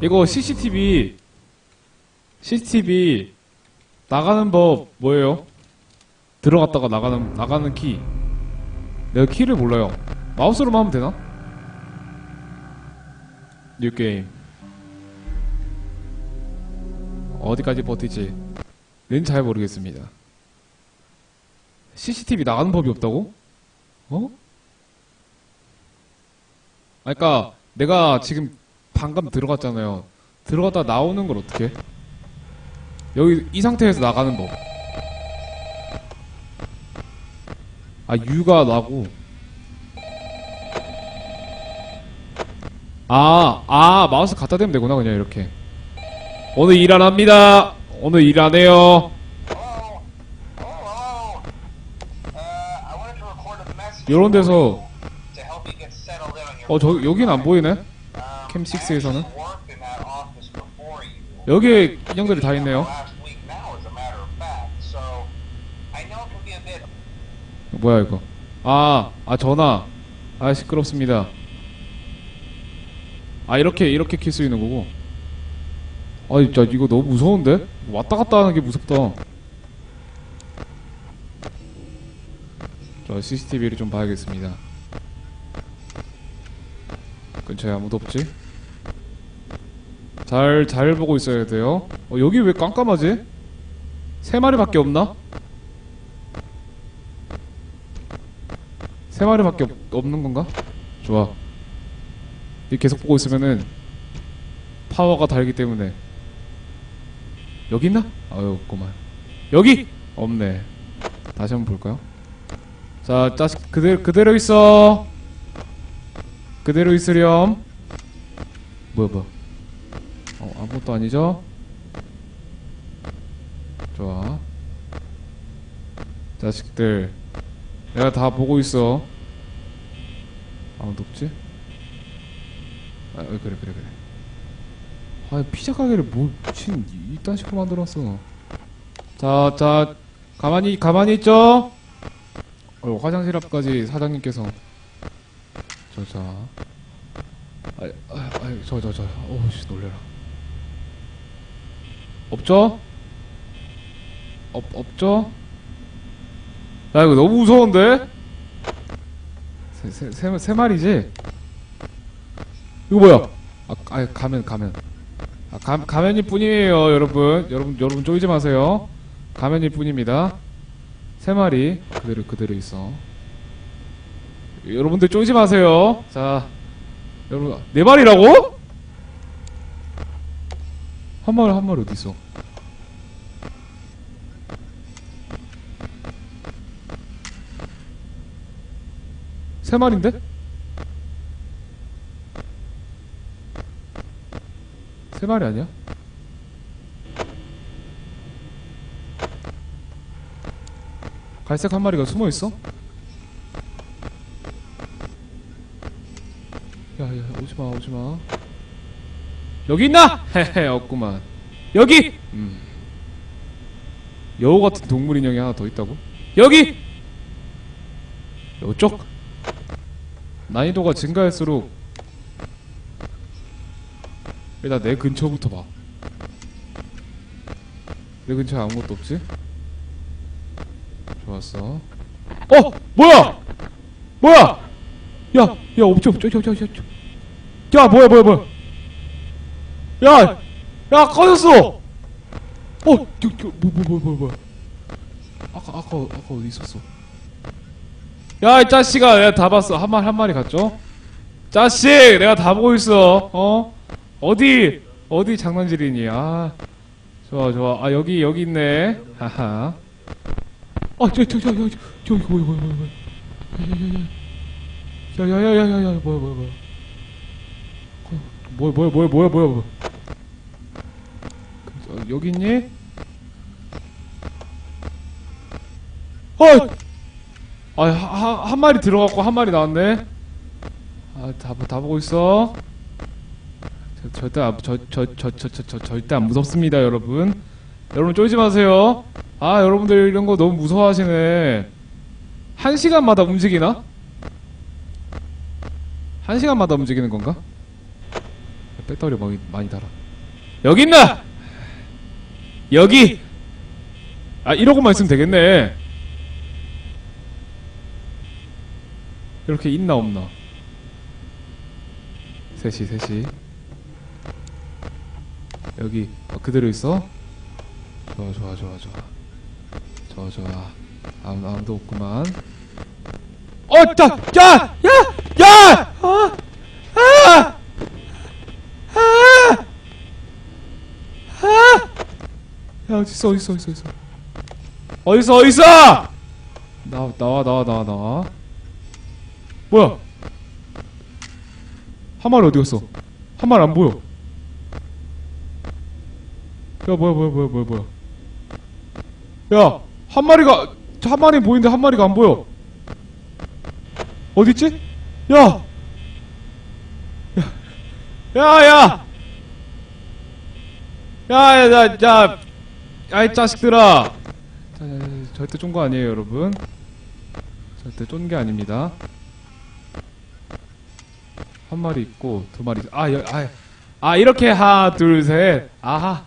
이거 CCTV CCTV 나가는 법 뭐예요? 들어갔다가 나가는 나가는 키. 내가 키를 몰라요. 마우스로만 하면 되나? 뉴 게임. 어디까지 버티지? 는잘 모르겠습니다. CCTV 나가는 법이 없다고? 어? 아, 그니까, 내가 지금 방금 들어갔잖아요. 들어갔다 나오는 걸 어떻게 해? 여기, 이 상태에서 나가는 법. 아, U가 나고. 아, 아, 마우스 갖다 대면 되구나, 그냥 이렇게. 오늘 일 안 합니다. 오늘 일 안 해요. 요런 데서, 어, 저, 여긴 안 보이네? Um, 캠 I 6에서는? actually worked in that office before you. 여기에 인형들이 다 있네요. 뭐야, 이거. 아, 아, 전화. 아, 시끄럽습니다. 아, 이렇게, 이렇게 킬 수 있는 거고. 아, 진짜 이거 너무 무서운데? 왔다 갔다 하는 게 무섭다. 저 CCTV를 좀 봐야겠습니다. 근처에 아무도 없지? 잘, 잘 보고 있어야 돼요. 어, 여기 왜 깜깜하지? 세 마리밖에 없나? 세 마리밖에 없, 없는 건가? 좋아. 이 계속 보고 있으면은 파워가 달기 때문에 여기 있나? 아유 없구만. 여기 없네. 다시 한번 볼까요? 자, 자식 그대로 그대로 있어. 그대로 있으렴. 뭐야 뭐야? 어 아무것도 아니죠? 좋아. 자식들 내가 다 보고 있어. 아무도 없지? 아, 어, 그래, 그래, 그래. 아, 피자 가게를 뭐, 미친, 이딴 식으로 만들었어. 자, 자, 가만히, 가만히 있죠? 어, 화장실 앞까지 사장님께서. 저, 자. 아, 아, 아, 저, 저, 저. 어우, 씨, 놀래라. 없죠? 없, 없죠? 야 이거 너무 무서운데? 세, 세, 세, 세 마리지? 이거 뭐야? 아, 아 가면 가면 아, 가, 가면일 뿐이에요 여러분 여러분 여러분 쫄지 마세요 가면일 뿐입니다 세 마리 그대로 그대로 있어 여러분들 쫄지 마세요 자 여러분 네 마리라고? 한 마리 한 마리 어디 있어? 세 마리인데? 세 마리 아니야? 갈색 한 마리가 숨어 있어? 야야 오지마 오지마 여기 있나? 헤헤 없구만 여기! 음. 여우 같은 동물 인형이 하나 더 있다고? 여기! 요쪽? 난이도가 증가할수록 일단 내 근처부터 봐. 내 근처에 아무것도 없지? 좋았어. 어! 뭐야! 뭐야! 야! 야 없죠 없죠 없죠 없죠 없죠 야 뭐야 뭐야 뭐야 야! 야 꺼졌어! 어! 뭐, 뭐, 뭐, 뭐, 뭐야 아까 아까 아까 어디 있었어? 야, 이 자식아, 내가 다 봤어. 한 마리, 한 마리 갔죠? 자식, 내가 다 보고 있어. 어? 어디, 어디 장난질이니? 아, 좋아, 좋아. 아, 여기, 여기 있네. 하하. 아, 저, 저, 저, 저, 저, 저, 이거 뭐야, 뭐 야. 야, 야, 야, 야, 야, 야, 야, 뭐야, 뭐야, 뭐야. 어, 뭐야, 뭐야, 뭐야, 뭐야, 뭐야, 뭐야. 어, 여기 있니? 어! 아, 하, 한 마리 들어갔고 한 마리 나왔네. 아, 다, 다 보고 있어. 저, 절대 안, 저, 저, 저, 저, 저, 저, 절대 안 무섭습니다, 여러분. 여러분 쫄지 마세요. 아, 여러분들 이런 거 너무 무서워하시네. 한 시간마다 움직이나? 한 시간마다 움직이는 건가? 배터리 많이, 많이 달아. 여기 있나? 여기! 아 이러고만 있으면 되겠네. 이렇게 있나 없나? 셋이 셋이. 여기 어, 그대로 있어? 좋아 좋아 좋아 좋아. 좋아 좋아. 아무, 아무도 없구만. 어, 자, 야, 야, 야, 아, 아, 아, 아, 있어, 어디 있어, 어디 있어, 어디 있어, 나와, 나와, 나와, 나와, 나와. 뭐야? 한 마리 어디 갔어? 한 마리 안 보여. 야, 뭐야, 뭐야, 뭐야, 뭐야, 뭐야. 야, 한 마리가, 저한 마리 보이는데 한 마리가 안 보여. 어디 있지? 야! 야! 야, 야! 야, 야, 야, 야! 야, 이 자식들아! 자, 절대 쫀 거 아니에요, 여러분. 절대 쫀 게 아닙니다. 한 마리 있고, 두 마리, 아, 여, 아, 아, 이렇게 하나, 둘, 셋. 아하.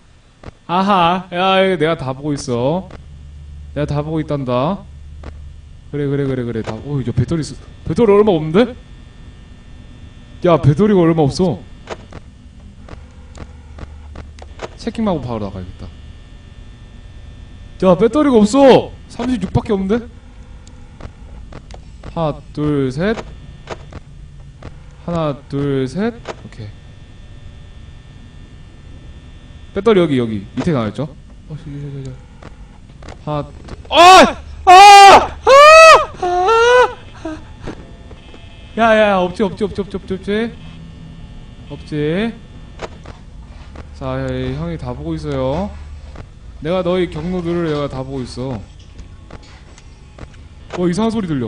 아하. 야, 내가 다 보고 있어. 내가 다 보고 있단다. 그래 그래 그래 그래 다. 오 이제 배터리 쓰... 배터리 얼마 없는데? 야 배터리가 얼마 없어. 체킹하고 바로 나가야겠다. 야 배터리가 없어. 36밖에 없는데? 하나 둘 셋. 하나 둘 셋. 오케이. 배터리 여기 여기 밑에 나와있죠? 어. 하나 둘... 아! 아! 아! 아! 야야 없지 없지 없지 없지 없지 없지 없지 자 야, 형이 다 보고 있어요 내가 너희 경로들을 내가 다 보고 있어 어 이상한 소리 들려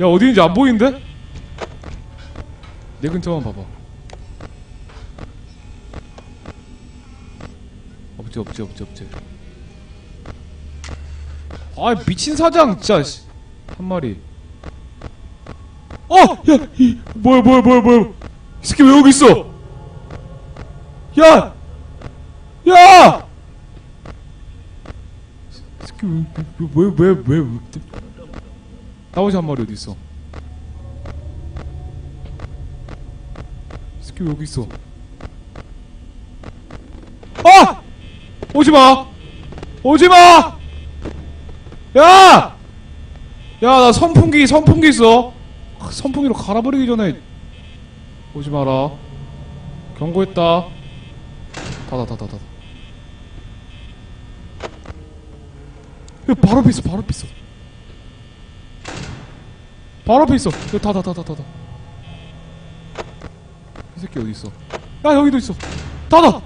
야 어디 있는지 안 보이는데? 내 근처만 봐봐 없지 없지 없지 없지 아 미친 사장 진짜 씨. 한 마리 어! 야! 이, 뭐야 뭐야 뭐야 뭐야 이 새끼 왜 여기 있어 야! 야! 왜왜왜왜 왜, 왜, 왜, 나머지 한 마리 어디 있어 왜 여기 있어 아! 오지 마 오지 마 야! 야, 나 선풍기, 선풍기 있어. 아, 선풍기로 갈아버리기 전에 오지 마라. 경고했다. 닫아, 닫아, 닫아. 바로 앞에 있어, 바로 앞에 있어. 바로 앞에 있어. 야, 닫아, 닫아, 닫아. 이 새끼 어디 있어? 야, 여기도 있어. 닫아!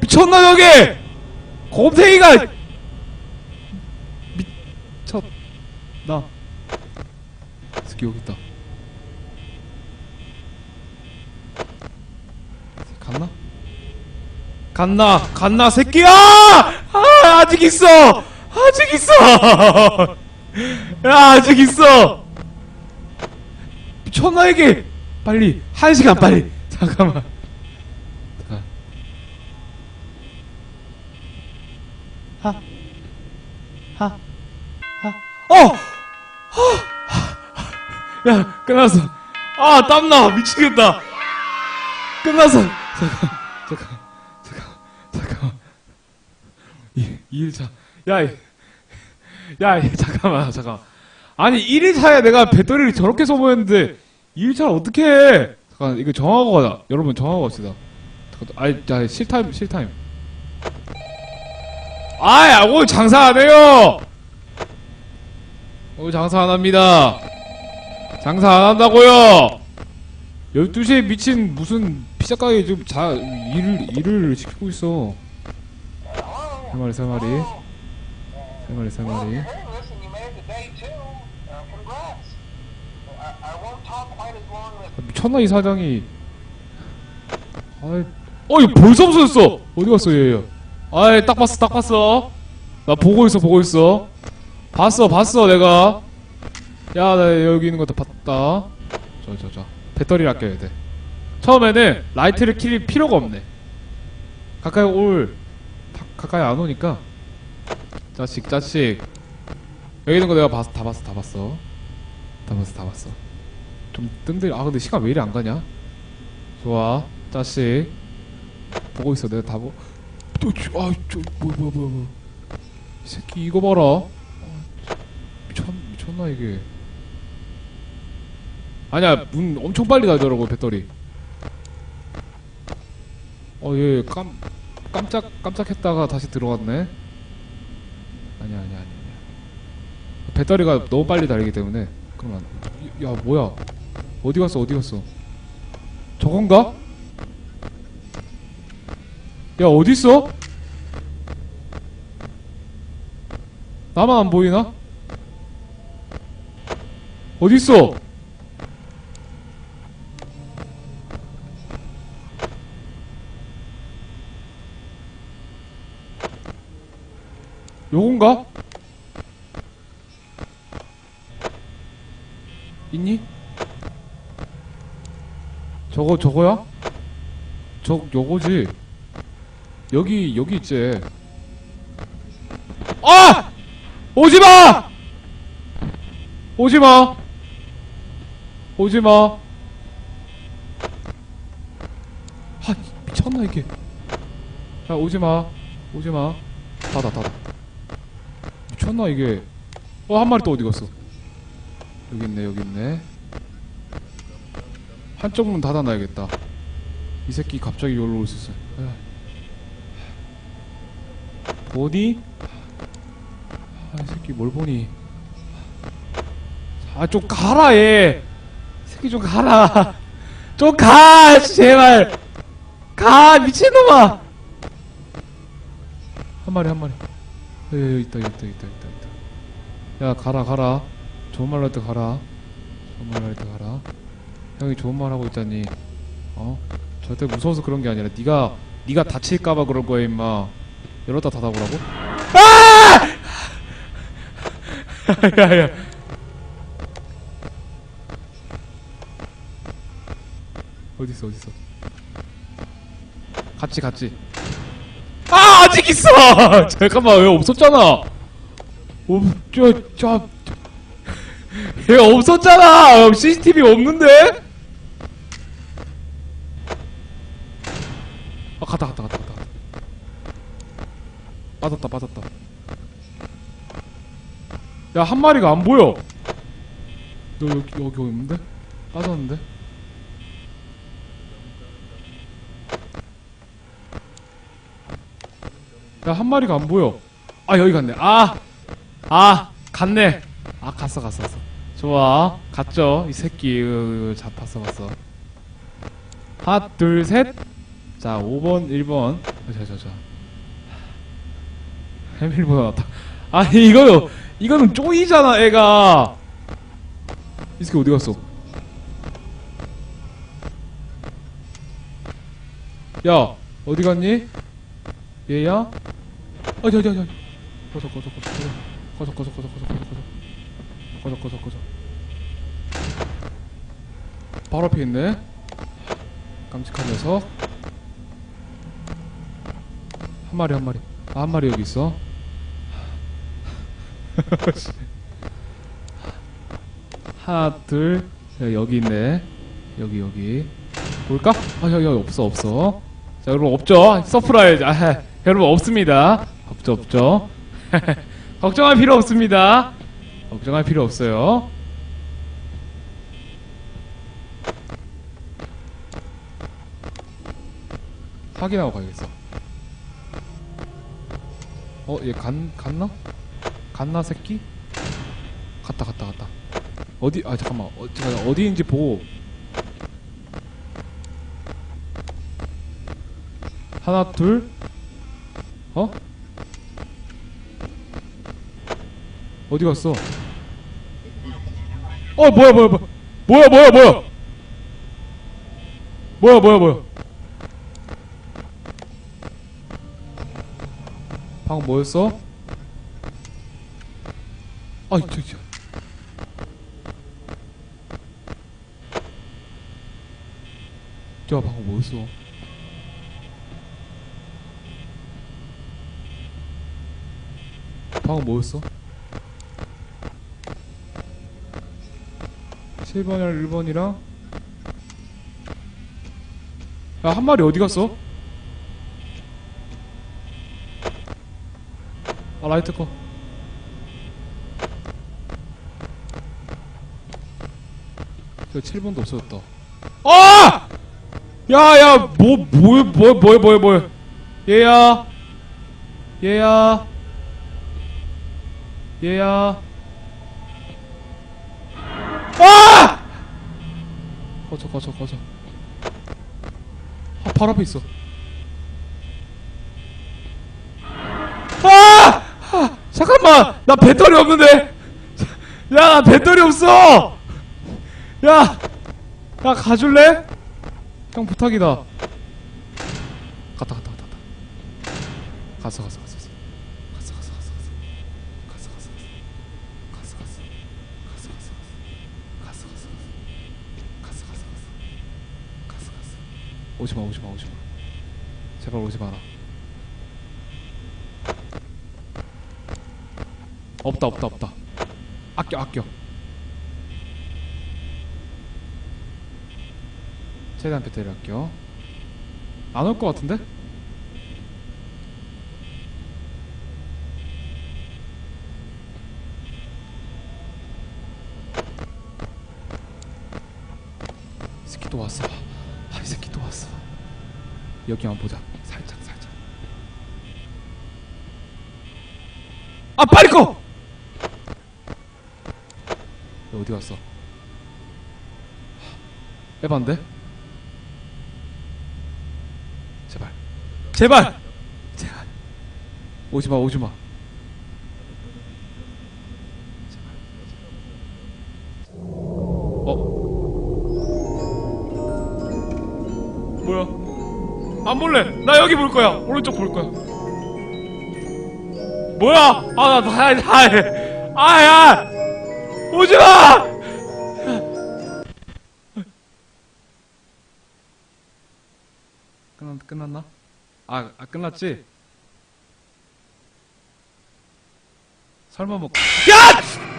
미쳤나 여기 곰탱이가 미쳤 나 새끼 여기 있다 갔나? 갔나? 갔나 새끼야! 아 아직 있어! 아직 있어! 야 아직 있어! 이게 빨리 한 시간 빨리 잠깐만 잠깐. 하, 하, 하, 어! 하! 야, 끝났어. 아, 땀나. 미치겠다. 끝났어. 잠깐, 잠깐, 잠깐, 잠깐. 이, 2일차. 야, 이- 야, 이, 잠깐만, 잠깐. 아니, 1일차에 내가 배터리를 저렇게 써보였는데, 2일차를 어떻게 해? 잠깐, 이거 정하고 가자. 여러분, 정하고 갑시다. 아이, 야, 실타임, 실타임. 아야 오늘 장사 안 해요 오늘 장사 안 합니다 장사 안 한다고요 12시에 미친 무슨 피자 가게 지금 자 일을 일을 시키고 있어 세 마리 세 마리 세 마리 세 마리 미쳤나 이 사장이 아이, 어, 이거 벌써 없어졌어. 어디 갔어, 얘? 얘. 아이, 딱 봤어, 딱 봤어. 나 보고 있어, 보고 있어. 봤어, 봤어, 내가. 야, 나 여기 있는 것도 봤다. 저, 저, 저. 배터리를 아껴야 돼. 처음에는 라이트를 킬 필요가 없네. 가까이 올, 다, 가까이 안 오니까. 자식, 자식. 여기 있는 거 내가 봤, 다 봤어, 다 봤어. 다 봤어, 다 봤어. 좀 뜸들, 아, 근데 시간 왜 이리 안 가냐? 좋아, 자식. 보고 있어, 내가 다 보. 또, 저, 아, 저, 뭐야, 뭐야, 뭐야, 뭐야. 이 새끼 이거 봐라. 미쳤나 이게. 아니야, 문 엄청 빨리 닫더라고 배터리. 어, 얘 깜, 깜짝, 깜짝했다가 다시 들어왔네. 아니야, 아니야, 아니야. 배터리가 너무 빨리 달리기 때문에. 그러면 안- 야, 뭐야? 어디 갔어? 어디 갔어? 저건가? 야, 어디 있어? 나만 안 보이나? 어디 있어? 요건가? 있니? 저거 저거야? 저 요거지. 여기 여기 있지. 아! 오지 마! 오지 마. 오지 마. 아, 미쳤나 이게. 야, 오지 마. 오지 마. 닫아, 닫아. 미쳤나 이게. 어, 한 마리 또 어디 갔어? 여기 있네, 여기 있네. 한쪽 문 닫아놔야겠다. 이 새끼 갑자기 여기로 올 수 있어. 보니? 아, 이 새끼 뭘 보니? 아, 좀 가라, 얘! 이 새끼 좀 가라! 좀 가! 제발! 가! 미친놈아! 한 마리, 한 마리. 에, 여기 있다, 있다, 있다, 있다, 있다. 야, 가라, 가라. 좋은 말로 할때 가라. 좋은 말로 할때 가라. 형이 좋은 말 하고 있잖니. 어? 절대 무서워서 그런 게 아니라 네가 네가 다칠까봐 그런 거야 임마. 열었다 닫아보라고? 아! 야야. 어디 있어 어디 있어? 같이 같이. 아 아직 있어. 잠깐만 왜 없었잖아. 없저저 얘 없었잖아. CCTV 없는데? 아 갔다 갔다 갔다 갔다. 빠졌다 빠졌다. 야 한 마리가 안 보여. 너 여기 여기 없는데? 빠졌는데? 야한 마리가 안 보여. 아 여기 갔네. 아, 아 갔네. 아 갔어 갔어 갔어. 좋아 갔죠 이 새끼 으, 잡았어 봤어. 하나 둘 셋. 자 5번 1번. 자자자. 해밀보다 낫다. 아니 이거 이거는 쪼이잖아 애가. 이 새끼 어디 갔어? 야 어디 갔니? 얘야? 아, 저, 저, 저. 꺼져, 꺼져, 꺼져, 꺼져, 꺼져, 꺼져, 꺼져, 꺼져, 꺼져, 꺼져, 꺼져, 꺼져. 바로 앞에 있네. 깜찍한 녀석. 한 마리, 한 마리. 아, 한 마리 여기 있어. 하나, 둘. 야, 여기 있네. 여기, 여기. 볼까? 아, 여기 없어, 없어. 자, 여러분 없죠? 서프라이즈. 아, 여러분 없습니다. 없죠, 없죠. 걱정할 필요 없습니다. 걱정할 필요 없어요. 확인하고 가야겠어. 어, 얘 간, 갔나? 갔나, 새끼? 갔다, 갔다, 갔다. 어디, 아, 잠깐만. 어, 잠깐, 어디인지 보고. 하나, 둘. 어? 어디 갔어? 어 뭐야 뭐야 뭐야 뭐야 뭐야 뭐야 뭐야 뭐야 뭐야 방금 뭐였어? 아이 저기 야 방금 뭐였어? 방금 뭐였어? 7번이랑 1번이랑? 야 한 마리 어디 갔어? 아 라이트 꺼 저 7번도 없어졌다. 아! 야야 뭐 뭐야 뭐야 뭐야 뭐야 뭐야 얘야. 얘야. 얘야 아! 꺼져 꺼져 꺼져 아 바로 앞에 있어 아! 아! 잠깐만 나 배터리 없는데 야나 배터리 없어 야! 야 가줄래? 형 부탁이다 갔다 갔다 갔다 갔다 갔어 갔어 갔어 오지마 오지마 오지마. 제발 오지 마라. 없다 없다 없다. 아껴 아껴. 최대한 배터리 아껴. 안 올 것 같은데? 여기 한번 보자. 살짝 살짝. 아 빨리 꺼! 너 어디 갔어? 에반데? 제발. 제발! 제발. 오지마 오지마 안 볼래? 나 여기 볼 거야. 오른쪽 볼 거야. 뭐야? 아나다해 아야 오지 마! 끝났, 끝났나? 아, 아 끝났지? 설마 뭐 야!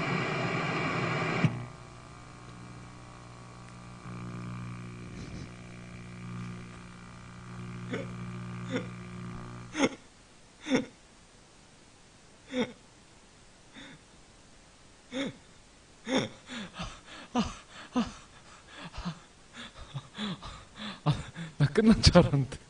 Toronto.